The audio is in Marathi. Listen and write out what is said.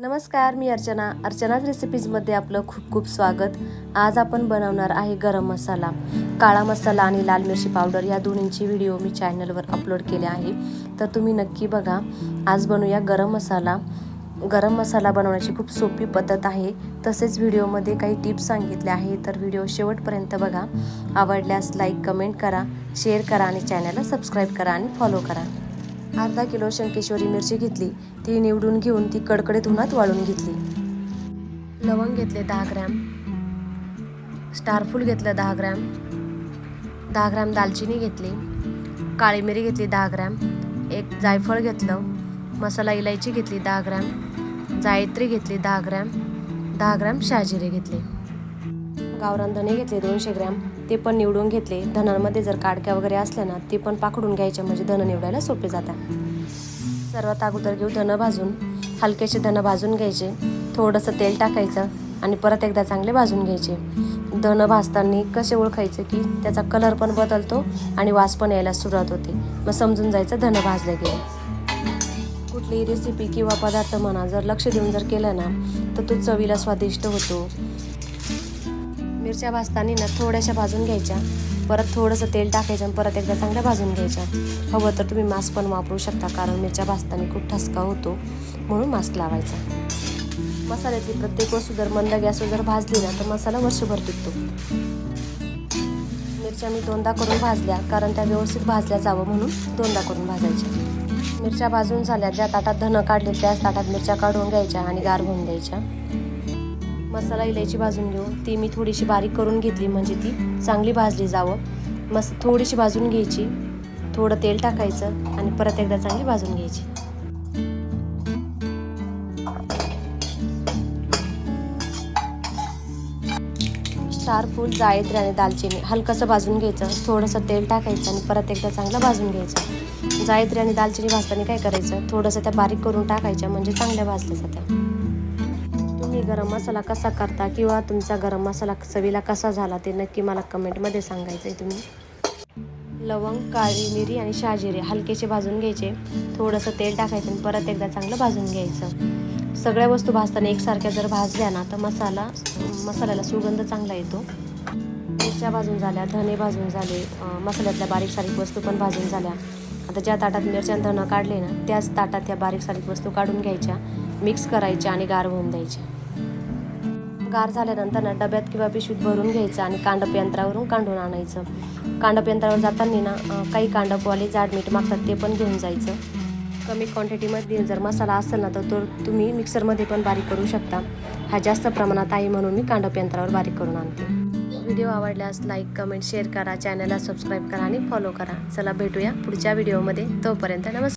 नमस्कार मी अर्चना. अर्चनाच रेसिपीजमध्ये आपलं खूप खूप स्वागत. आज आपण बनवणार आहे गरम मसाला. काळा मसाला आणि लाल मिरची पावडर या दोन्हींची व्हिडिओ मी चॅनलवर अपलोड केले आहे. तर तुम्ही नक्की बघा आज बनवूया गरम मसाला. गरम मसाला बनवण्याची खूप सोपी पद्धत आहे. तसेच व्हिडिओमध्ये काही टिप्स सांगितले आहे तर व्हिडिओ शेवटपर्यंत बघा. आवडल्यास लाईक कमेंट करा शेअर करा आणि चॅनलला सबस्क्राईब करा आणि फॉलो करा. अर्धा किलो शंकेश्वरी मिरची घेतली. ती निवडून घेऊन ती कडकडीत उन्हात वाळून घेतली. लवंग घेतले दहा ग्रॅम. स्टारफूल घेतलं दहा ग्रॅम. दहा ग्रॅम दालचिनी घेतली. काळी मिरी घेतली दहा ग्रॅम. एक जायफळ घेतलं. मसाला इलायची घेतली दहा ग्रॅम. जायत्री घेतली दहा ग्रॅम. दहा ग्रॅम शहाजिरे घेतले. गावरान धने घेतले दोनशे ग्रॅम. ते पण निवडून घेतले. धनांमध्ये जर काडक्या वगैरे असल्या ना ते पण पाकडून घ्यायच्या. म्हणजे धनं निवडायला सोपे जातात. सर्वात अगोदर घेऊ धनं भाजून. हलकेसे धनं भाजून घ्यायचे. थोडंसं तेल टाकायचं आणि परत एकदा चांगले भाजून घ्यायचे. धनं भाजताना कसे ओळखायचे की त्याचा कलर पण बदलतो आणि वास पण यायला सुरुवात होते. मग समजून जायचं धनं भाजलं गेलं कुठलीही रेसिपी किंवा पदार्थ म्हणा जर लक्ष देऊन जर केलं ना तर तो चवीला स्वादिष्ट होतो. मिरच्या भाजताना ना थोड्याशा भाजून घ्यायच्या. परत थोडंसं तेल टाकायचं आणि परत एकदा चांगल्या भाजून घ्यायच्या हवं तर तुम्ही मास्क पण वापरू शकता कारण मिरच्या भाजताना खूप ठसका होतो म्हणून मास्क लावायचा. मसाल्यातली प्रत्येक वस्तू जर मंद गॅसवर जर भाजली ना तर मसाला वर्षभर टिकतो. मिरच्या मी दोनदा करून भाजल्या कारण त्या व्यवस्थित भाजल्या जावं म्हणून दोनदा करून भाजायच्या. मिरच्या भाजून झाल्या ज्या ताटात धनं काढले त्याच ताटात मिरच्या काढून घ्यायच्या आणि गार होऊन द्यायच्या. मसाला इलायची भाजून घेऊ. ती मी थोडीशी बारीक करून घेतली म्हणजे ती चांगली भाजली जावं. मस थोडीशी भाजून घ्यायची. थोडं तेल टाकायचं आणि परत एकदा चांगली भाजून घ्यायची. स्टार फूल जायत्री आणि दालचिनी. हलकंसं भाजून घ्यायचं. थोडंसं तेल टाकायचं आणि परत एकदा चांगलं भाजून घ्यायचं. जायत्री आणि दालचिनी भाजताना काय करायचं? थोडंसं त्या बारीक करून टाकायच्या म्हणजे चांगल्या भाजल्या जात्या. तुम्ही गरम मसाला कसा करता किंवा तुमचा गरम मसाला चवीला कसा झाला ते नक्की मला कमेंटमध्ये सांगायचं आहे तुम्ही. लवंग काळी मिरी आणि शहाजिरे हलकेचे भाजून घ्यायचे. थोडंसं तेल टाकायचं आणि परत एकदा चांगलं भाजून घ्यायचं. सगळ्या वस्तू भाजताना एकसारख्या जर भाजल्या ना तर मसाला मसाल्याला सुगंध चांगला येतो. मिरच्या भाजून झाल्या धने भाजून झाले मसाल्यातल्या बारीक सारीक वस्तू पण भाजून झाल्या. आता ज्या ताटात मिरच्या आणि धनं काढले ना त्याच ताटात त्या बारीक सारीक वस्तू काढून घ्यायच्या मिक्स करायच्या आणि गार होऊन द्यायच्या. गार झाल्यानंतर ना डब्यात किंवा पिशवीत भरून घ्यायचं आणि कांडप यंत्रावरून कांडून आणायचं. कांडप यंत्रावर जाताना ना काही कांडपवाले जाड मीठ मागतात ते पण घेऊन जायचं. कमी क्वांटिटीमध्ये जर मसाला असेल ना तर तो तुम्ही मिक्सरमध्ये पण बारीक करू शकता. हा जास्त प्रमाणात आहे म्हणून मी कांडप यंत्रावर बारीक करून आणते. व्हिडिओ आवडल्यास लाईक कमेंट शेअर करा. चॅनलला सबस्क्राईब करा आणि फॉलो करा. चला भेटूया पुढच्या व्हिडिओमध्ये तोपर्यंत नमस्कार.